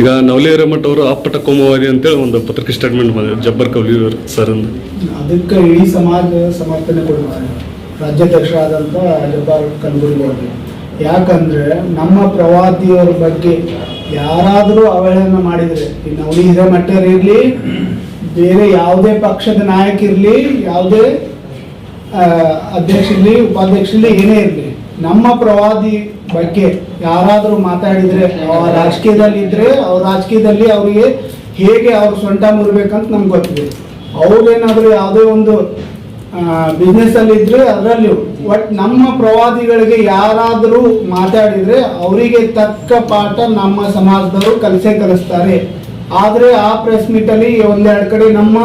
ಈಗ ನವಲಿ ಹಿರೇಮಠ ಅವರು ಅಪ್ಪಟ ಕೋಮವಾದಿ ಅಂತೇಳಿ ಒಂದು ಪತ್ರಿಕೆ ಸ್ಟೇಟ್ಮೆಂಟ್ ಮಾಡಿದ್ರು, ಜಬ್ಬರ್ ಕವಲಿ ಸರ್ ಅಂದ್ರೆ ಅದಕ್ಕೆ ಇಡೀ ಸಮಾಜ ಸಮರ್ಥನೆ ಕೊಡ್ತಾರೆ ರಾಜ್ಯಾಧ್ಯಕ್ಷರಾದಂಥ ಜಬ್ಬಾರ್ ಅವರಿಗೆ. ಯಾಕಂದ್ರೆ ನಮ್ಮ ಪ್ರವಾದಿಯವರ ಬಗ್ಗೆ ಯಾರಾದರೂ ಅವಹೇಳನ ಮಾಡಿದರೆ, ಈ ನವಲಿ ಹಿರೇಮಠರು ಇರಲಿ, ಬೇರೆ ಯಾವುದೇ ಪಕ್ಷದ ನಾಯಕ ಇರಲಿ, ಯಾವುದೇ ಅಧ್ಯಕ್ಷ ಇರಲಿ, ಉಪಾಧ್ಯಕ್ಷ ಇರಲಿ, ಏನೇ ಇರಲಿ, ನಮ್ಮ ಪ್ರವಾದಿ ಬಗ್ಗೆ ಯಾರಾದರೂ ಮಾತಾಡಿದರೆ, ಅವ್ರ ರಾಜಕೀಯದಲ್ಲಿ ಇದ್ರೆ, ಅವ್ರ ರಾಜಕೀಯದಲ್ಲಿ ಅವರಿಗೆ ಹೇಗೆ ಅವ್ರ ಸೊಂಟ ಮುರಿಬೇಕಂತ ನಮ್ಗೆ ಗೊತ್ತಿದೆ. ಅವ್ರೇನಾದರೂ ಯಾವುದೇ ಒಂದು ಬಿಸ್ನೆಸ್ ಅಲ್ಲಿ ಇದ್ರೆ ಅದರಲ್ಲಿ ಬಟ್ ನಮ್ಮ ಪ್ರವಾದಿಗಳಿಗೆ ಯಾರಾದರೂ ಮಾತಾಡಿದ್ರೆ ಅವರಿಗೆ ತಕ್ಕ ಪಾಠ ನಮ್ಮ ಸಮಾಜದವರು ಕಲಿಸೇ ಕಲಿಸ್ತಾರೆ. ಆದರೆ ಆ ಪ್ರೆಸ್ ಮೀಟ್ ಅಲ್ಲಿ ಒಂದೆರಡು ಕಡೆ ನಮ್ಮ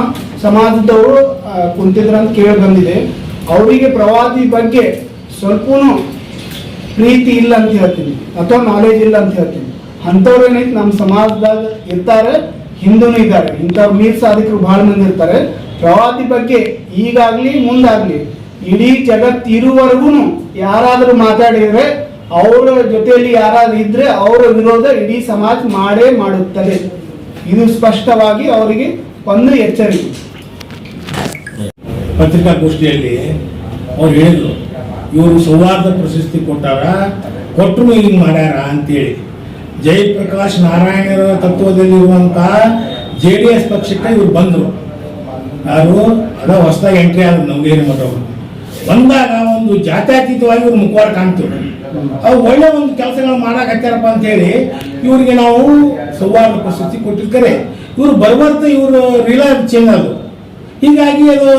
ಸಮಾಜದವರು ಕುಂತಿದ್ರಂತ ಕೇಳಿ ಬಂದಿದೆ. ಅವರಿಗೆ ಪ್ರವಾದಿ ಬಗ್ಗೆ ಸ್ವಲ್ಪನೂ ಪ್ರೀತಿ ಇಲ್ಲ ಅಂತ ಹೇಳ್ತೀನಿ, ಅಥವಾ ನಾಲೆಜ್ ಇಲ್ಲ ಅಂತ ಹೇಳ್ತೀನಿ. ಅಂಥವ್ರು ಏನೈತೆ ನಮ್ಮ ಸಮಾಜದಾಗ ಇರ್ತಾರೆ, ಹಿಂದೂನು ಇದ್ದಾರೆ. ಇಂಥವ್ರು ಮೀರ್ ಸಾಧಕರು ಬಹಳ ಮಂದಿ ಇರ್ತಾರೆ. ಪ್ರವಾದಿ ಬಗ್ಗೆ ಈಗಾಗ್ಲಿ ಮುಂದಾಗ್ಲಿ, ಇಡೀ ಜಗತ್ ಇರುವವರೆಗೂ ಯಾರಾದರೂ ಮಾತಾಡಿದ್ರೆ, ಅವರ ಜೊತೆಯಲ್ಲಿ ಯಾರಾದ್ರೂ ಇದ್ರೆ ಅವರ ವಿರೋಧ ಇಡೀ ಸಮಾಜ ಮಾಡೇ ಮಾಡುತ್ತದೆ. ಇದು ಸ್ಪಷ್ಟವಾಗಿ ಅವರಿಗೆ ಒಂದು ಎಚ್ಚರಿಕೆ. ಪತ್ರಿಕಾಗೋಷ್ಠಿಯಲ್ಲಿ ಅವ್ರು ಹೇಳಿದ್ರು ಇವರು ಸೌಹಾರ್ದ ಪ್ರಶಸ್ತಿ ಕೊಟ್ಟಾರ ಕೊಟ್ಟರು ಹಿಂಗೆ ಮಾಡ್ಯಾರ ಅಂತೇಳಿ. ಜಯಪ್ರಕಾಶ್ ನಾರಾಯಣರ ತತ್ವದಲ್ಲಿರುವಂಥ ಜೆ ಡಿ ಎಸ್ ಪಕ್ಷಕ್ಕೆ ಇವ್ರು ಬಂದರು. ಯಾರು? ಅದ ಹೊಸದಾಗಿ ಎಂಟ್ರಿ ಆದ್ರು ನಮ್ಗೇನು ಮಠವರು ಬಂದಾಗ ಒಂದು ಜಾತ್ಯತೀತವಾಗಿ ಇವ್ರು ಮುಖವಾಡ ಕಾಣ್ತೀವಿ ಅವು ಒಳ್ಳೆ ಒಂದು ಕೆಲಸಗಳು ಮಾಡಾಕತ್ತಾರಪ್ಪ ಅಂತ ಹೇಳಿ ಇವರಿಗೆ ನಾವು ಸೌಹಾರ್ದ ಪ್ರಶಸ್ತಿ ಕೊಟ್ಟಿರ್ತಾರೆ ಇವ್ರು ಬರ್ಬರ್ತ ಇವರು ರೀಲಾ ಚೇಂಜ್ ಹೀಗಾಗಿ ಅದು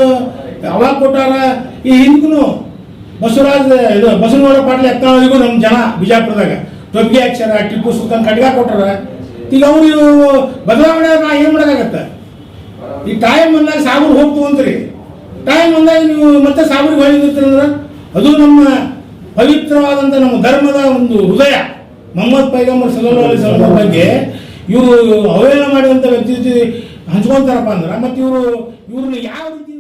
ಯಾವಾಗ ಕೊಟ್ಟಾರ ಈ ಹಿಂದ್ಗೂ ಬಸವರಾಜ, ಇದು ಬಸವನಗೌಡ ಪಾಟೀಲ್ ಎತ್ತನವರಿಗೂ ನಮ್ಮ ಜನ ಬಿಜಾಪುರದಾಗ. ಟೊಬ್ಗೆ ಅಕ್ಷರ, ಟಿಪ್ಪು ಸುಲ್ತಾನ್ ಕಡ್ಗ ಕೊಟ್ಟಾರ ಈಗ ಅವ್ರು ಇವು ಬದಲಾವಣೆ ನಾ ಏನು ಮಾಡೋಕ್ಕಾಗತ್ತ? ಈ ಟೈಮ್ ಬಂದಾಗ ಸಾಬೂರು ಹೋಗ್ತು ಅಂತ್ರಿ. ಟೈಮ್ ಬಂದಾಗ ನೀವು ಮತ್ತೆ ಸಾಬೂರಿಗೆ ಅಂದ್ರೆ ಅದು ನಮ್ಮ ಪವಿತ್ರವಾದಂಥ ನಮ್ಮ ಧರ್ಮದ ಒಂದು ಹೃದಯ. ಮೊಹಮ್ಮದ್ ಪೈಗಂಬರ್ ಸಲಹಿ ಸಲ ಬಗ್ಗೆ ಇವರು ಅವಹೇಳನ ಮಾಡಿದಂಥ ವ್ಯಕ್ತಿ ಹಂಚ್ಕೊಂತಾರಪ್ಪ ಅಂದ್ರೆ. ಮತ್ತೆ ಇವರು, ಇವ್ರನ್ನ ಯಾವ ರೀತಿ